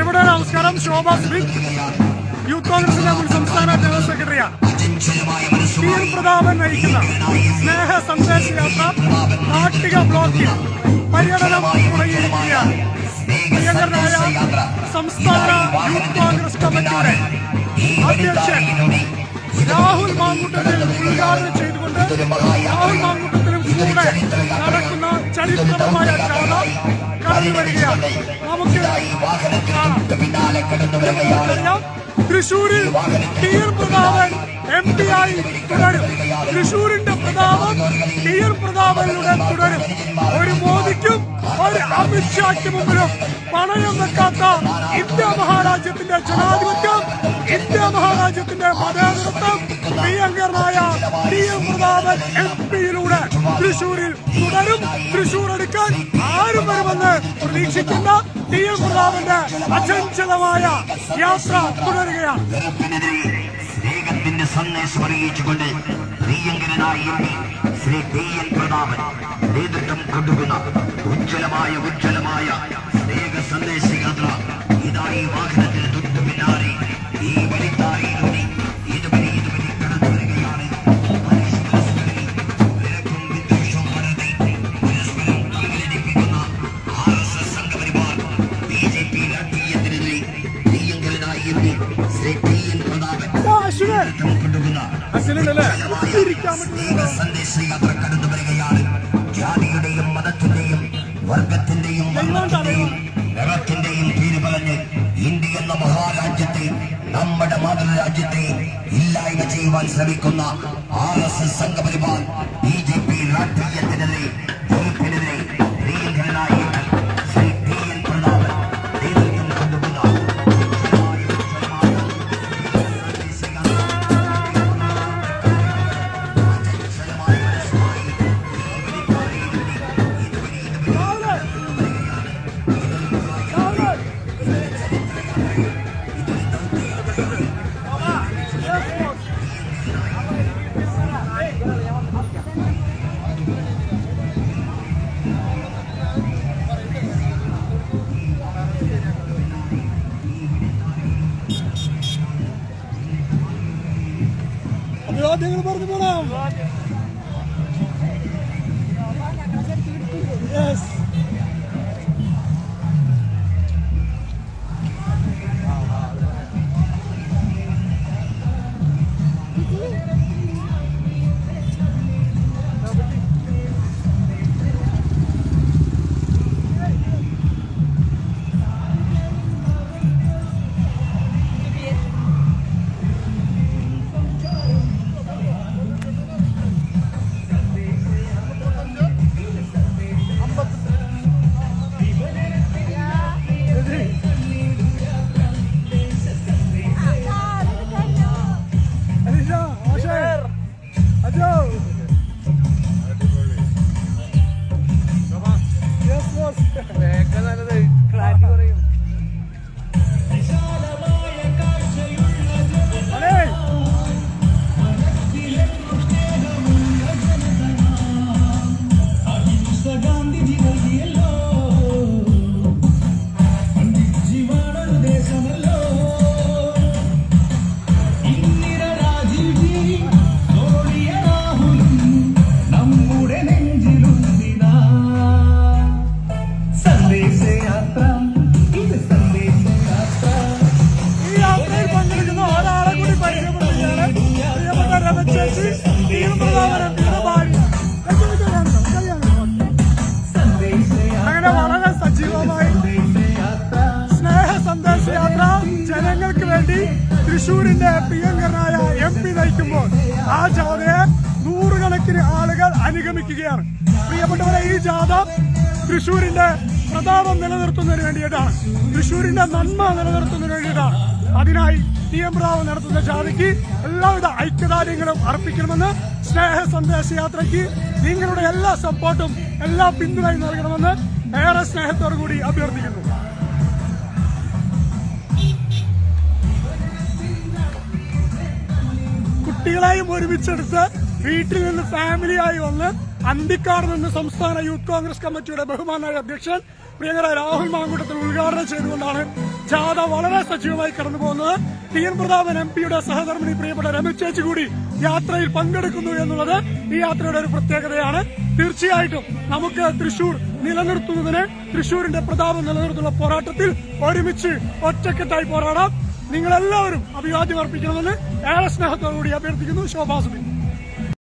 ഇവിടെ നമസ്കാരം. ശോഭ Smith youth കോൺഗ്രസിന്റെ മുൻ സംസ്ഥാന ജനറൽ സെക്രട്ടറിയാണ് ടി എൻ പ്രതാപൻ നയിക്കുന്ന സ്നേഹ സന്ദേശ യാത്ര നാട്ടിക ബ്ലോക്കിൽ പര്യടനം തുടങ്ങിയിരിക്കുകയാണ്. പ്രിയങ്കരനായ സംസ്ഥാന യൂത്ത് കോൺഗ്രസ് കമ്മിറ്റിയുടെ അധ്യക്ഷൻ രാഹുൽ മാങ്കുട്ടത്തിൽ ഉദ്ഘാടനം ചെയ്തുകൊണ്ട് രാഹുൽ മാങ്കുട്ടത്തിലും കൂടെ നടക്കുന്ന ചരിത്രപരമായ ജാഥ കടന്നു വരികയാണ്. നമുക്ക് കാണാം തൃശൂരിൽ T N Prathapan M P ആയി തുടരും. തൃശൂരിന്റെ പ്രതാപം ടി എൻ പ്രതാപനിലൂടെ തുടരും. ഒരു മോദിക്കും ഒരു അമിത്ഷായ്ക്ക് മുമ്പിലും പണയം വെക്കാത്ത ഇന്ത്യ മഹാരാജ്യത്തിന്റെ ജനാധിപത്യം ഇന്ത്യ മഹാരാജ്യത്തിന്റെ മതേതൃത്വം പ്രിയങ്കരനായ ടി എം പ്രതാപൻ എം പിയിലൂടെ തൃശൂരിൽ തുടരും. തൃശൂർ എടുക്കാൻ ആരും വരുമെന്ന് പ്രതീക്ഷിക്കുന്ന ടി എം പ്രതാപന്റെ അചഞ്ചലമായ യാത്ര തുടരുകയാണ്. സന്ദേശം അറിയിച്ചുകൊണ്ട് പ്രിയങ്കരനായ ശ്രീ ടി എൻ പ്രതാപൻ നേതൃത്വം കൊടുക്കുന്ന ഉജ്ജ്വലമായ ഉജ്ജ്വലമായ സ്നേഹ സന്ദേശ യാത്ര ഇതായി വാഹനത്തിന് തൊട്ടു പിന്നാലെ. കടന്നു വരികയാണ് ജാതിയുടെയും മതത്തിന്റെയും വർഗത്തിന്റെയും വർണത്തിന്റെയും നിറത്തിന്റെയും പേര് പറഞ്ഞ് ഇന്ത്യ എന്ന മഹാരാജ്യത്തെ നമ്മുടെ മാതൃരാജ്യത്തെ ഇല്ലായ്മ ചെയ്യുവാൻ ശ്രമിക്കുന്ന R S S Sangh Parivar B J P രാഷ്ട്രീയത്തിനെതിരെ Deus, no Barco do Moral. തൃശൂരിന്റെ പ്രിയങ്കരനായ എം പി നയിക്കുമ്പോൾ ആ ജാഥയെ നൂറുകണക്കിന് ആളുകൾ അനുഗമിക്കുകയാണ്. പ്രിയപ്പെട്ടവരെ ഈ ജാഥ തൃശൂരിന്റെ പ്രതാപം നിലനിർത്തുന്നതിന് വേണ്ടിയിട്ടാണ്. തൃശൂരിന്റെ നന്മ നിലനിർത്തുന്നതിന് വേണ്ടിയിട്ടാണ്. അതിനായി ടി എം റാവു നടത്തുന്ന ജാഥയ്ക്ക് എല്ലാവിധ ഐക്യദാര്യങ്ങളും അർപ്പിക്കണമെന്ന് സ്നേഹ സന്ദേശ യാത്രയ്ക്ക് നിങ്ങളുടെ എല്ലാ സപ്പോർട്ടും എല്ലാ പിന്തുണയും നൽകണമെന്ന് ഏറെ സ്നേഹത്തോടു കൂടി അഭ്യർത്ഥിക്കുന്നു. കുട്ടികളെയും ഒരുമിച്ചെടുത്ത് വീട്ടിൽ നിന്ന് ഫാമിലിയായി വന്ന് അന്തിക്കാട് നിന്ന് സംസ്ഥാന യൂത്ത് കോൺഗ്രസ് കമ്മിറ്റിയുടെ ബഹുമാനായ അധ്യക്ഷൻ പ്രിയങ്കരായ രാഹുൽ മാങ്കൂട്ടത്തിൽ ഉദ്ഘാടനം ചെയ്തുകൊണ്ടാണ് ജാഥ വളരെ സജീവമായി കടന്നു പോകുന്നത്. ടി എൻ പ്രതാപൻ എം പിയുടെ സഹധർമ്മിണി പ്രിയപ്പെട്ട രമേശ് ചേച്ചി കൂടി യാത്രയിൽ പങ്കെടുക്കുന്നു എന്നുള്ളത് ഈ യാത്രയുടെ ഒരു പ്രത്യേകതയാണ്. തീർച്ചയായിട്ടും നമുക്ക് തൃശൂർ നിലനിർത്തുന്നതിന് തൃശൂരിന്റെ പ്രതാപം നിലനിർത്തുന്ന പോരാട്ടത്തിൽ ഒരുമിച്ച് ഒറ്റക്കെട്ടായി പോരാടാം. നിങ്ങളെല്ലാവരും അഭിവാദ്യം അർപ്പിക്കണമെന്ന് ഏറെ സ്നേഹത്തോടുകൂടി അഭ്യർത്ഥിക്കുന്നു. ശോഭാസുബി